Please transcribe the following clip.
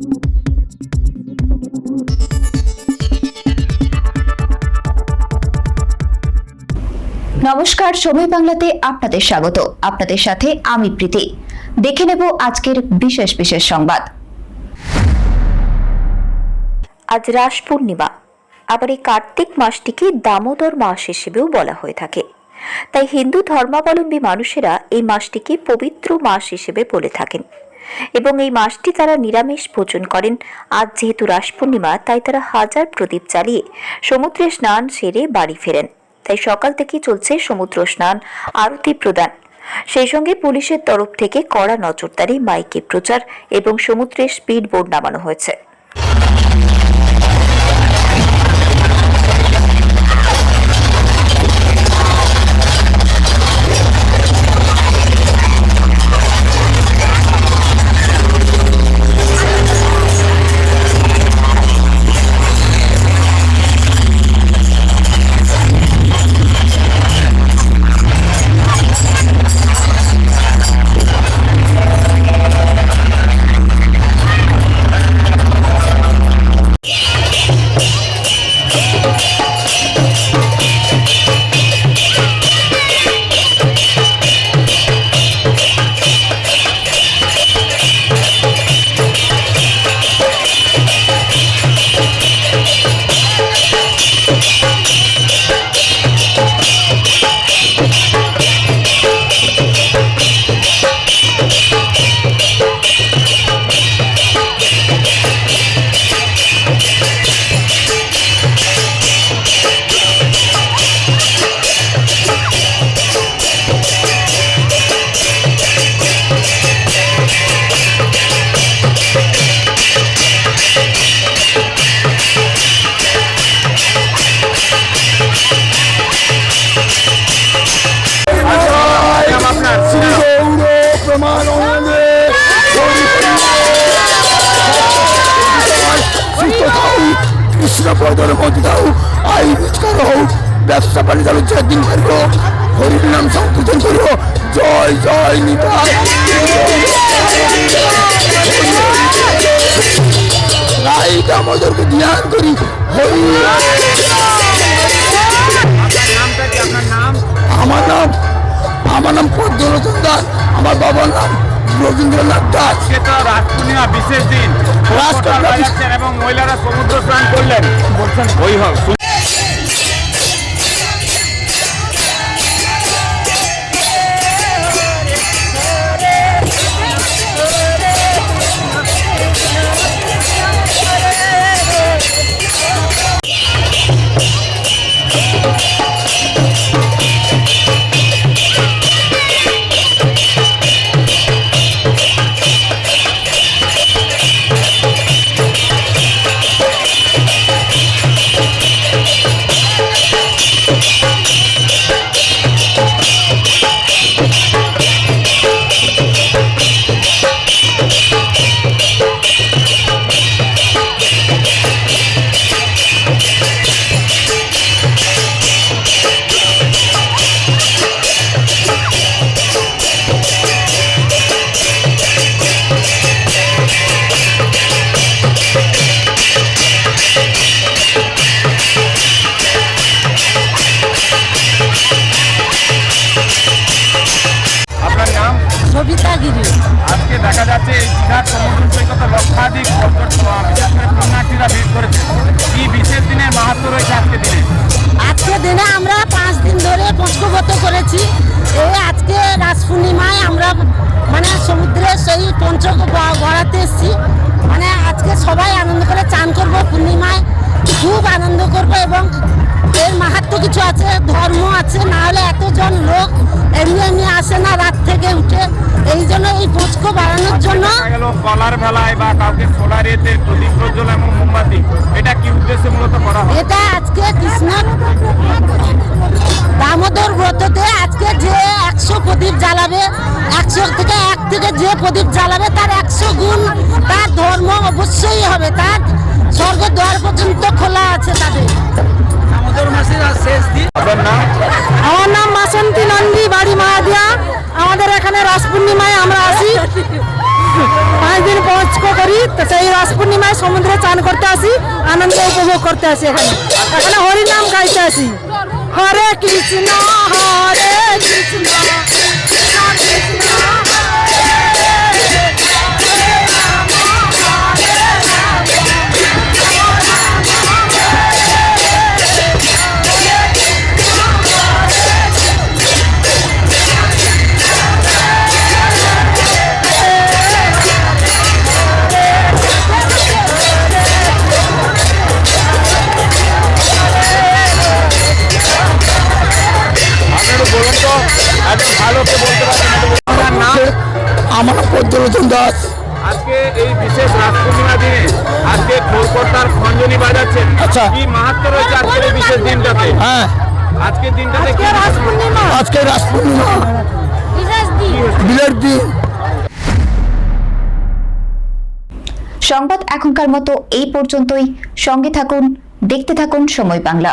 নমস্কার সময় বাংলাতে আপনাদের স্বাগত। আপনাদের সাথে আমি প্রীতি। দেখে নেব আজকের বিশেষ বিশেষ সংবাদ। আজ রাস পূর্ণিমা। আবার এই কার্তিক মাসটিকে দামোদর মাস হিসেবেও বলা হয়ে থাকে। তাই হিন্দু ধর্মাবলম্বী মানুষেরা এই মাসটিকে পবিত্র মাস হিসেবে বলে থাকেন। এবং এই মাসটি তারা নিরামিষ ভোজন করেন। আজ যেহেতু রাস পূর্ণিমা, তাই তারা হাজার প্রদীপ চালিয়ে সমুদ্রে স্নান সেরে বাড়ি ফেরেন। তাই সকাল থেকে চলছে সমুদ্র স্নান আরতি প্রদান। সেই সঙ্গে পুলিশের তরফ থেকে কড়া নজরদারি, মাইকে প্রচার এবং সমুদ্রে স্পিড বোর্ড নামানো হয়েছে। আই রোজগার হোক ব্যবসা বাণিজ্য চার দিন করব হরির নাম সংকীর্তন করব জয় জয় নিতাই। রাই দামোদরকে ধ্যান করি। হরি আমার নাম আমার নাম পদ্মলোচন দাস। আমার বাবার নাম রবীন্দ্রনাথ দাস। তো পূর্ণিমা বিশেষ দিন। এবং মহিলারা সমুদ্র স্নান করলেন। বলছেন ওই হোক দেখা যাচ্ছে দীঘার সমুদ্র সৈকতে লক্ষাধিক বিশেষ করে পুণ্যার্থীরা ভিড় করেছে। কি বিশেষ দিনের মাহাত্ম রয়েছে আজকে দিনে? আজকে দিনে আমরা পাঁচ দিন ধরে পঞ্চব্রত করেছি। এই আজকে রাস পূর্ণিমায় আমরা মানে সমুদ্রে সেই পঞ্চ গড়াতে এসেছি। মানে আজকে সবাই আনন্দ করে চান করব। পূর্ণিমায় খুব আনন্দ করব এবং এর মাহাত্ম কিছু আছে ধর্ম আছে না হলে এতজন লোক এমনি এমনি আসে না রাত থেকে উঠে। এই জন্য এই পঞ্চক বাড়ানোর জন্য কলার ভেলায় বা কাউকে সোলার এতে প্রদীপ প্রজ্বল এবং মোমবাতি। এটা কি উদ্দেশ্যে মূলত করা হয়? এটা আজকে কৃষ্ণ দামোদর ব্রততে আজকে যে একশো প্রদীপ জ্বালাবে একশো থেকে এক থেকে যে প্রদীপ জ্বালাবে তার একশো গুণ তার ধর্ম অবশ্যই হবে। তার স্বর্গ দ্বার পর্যন্ত খোলা আছে তাদের। আমার নাম বাসন্তী নন্দী বাড়ি মাহাদিয়া। আমাদের এখানে রাস পূর্ণিমায় আমরা আসি। পাঁচ দিন পঞ্চক করি তো সেই রাস পূর্ণিমায় সমুদ্রে চান করতে আসি আনন্দ উপভোগ করতে আসি এখানে। এখানে হরি নাম গাইতে আসি। হরে কৃষ্ণ হরে কৃষ্ণ। আমার পদ্মলোচন দাস আজকে এই বিশেষ রাস পূর্ণিমা দিনে আজকে কলকাতার খঞ্জনি বাজাচ্ছেন। আচ্ছা। কি মাহাত্ম রয়েছে আজকের এই বিশেষ দিনটাতে? হ্যাঁ। আজকের দিনটাতে কি রাস পূর্ণিমা আজকে রাস পূর্ণিমা বিশেষ দিন। বিলের দিন। সংবাদ এখনকার মতো এই পর্যন্তই। সঙ্গে থাকুন দেখতে থাকুন সময় বাংলা।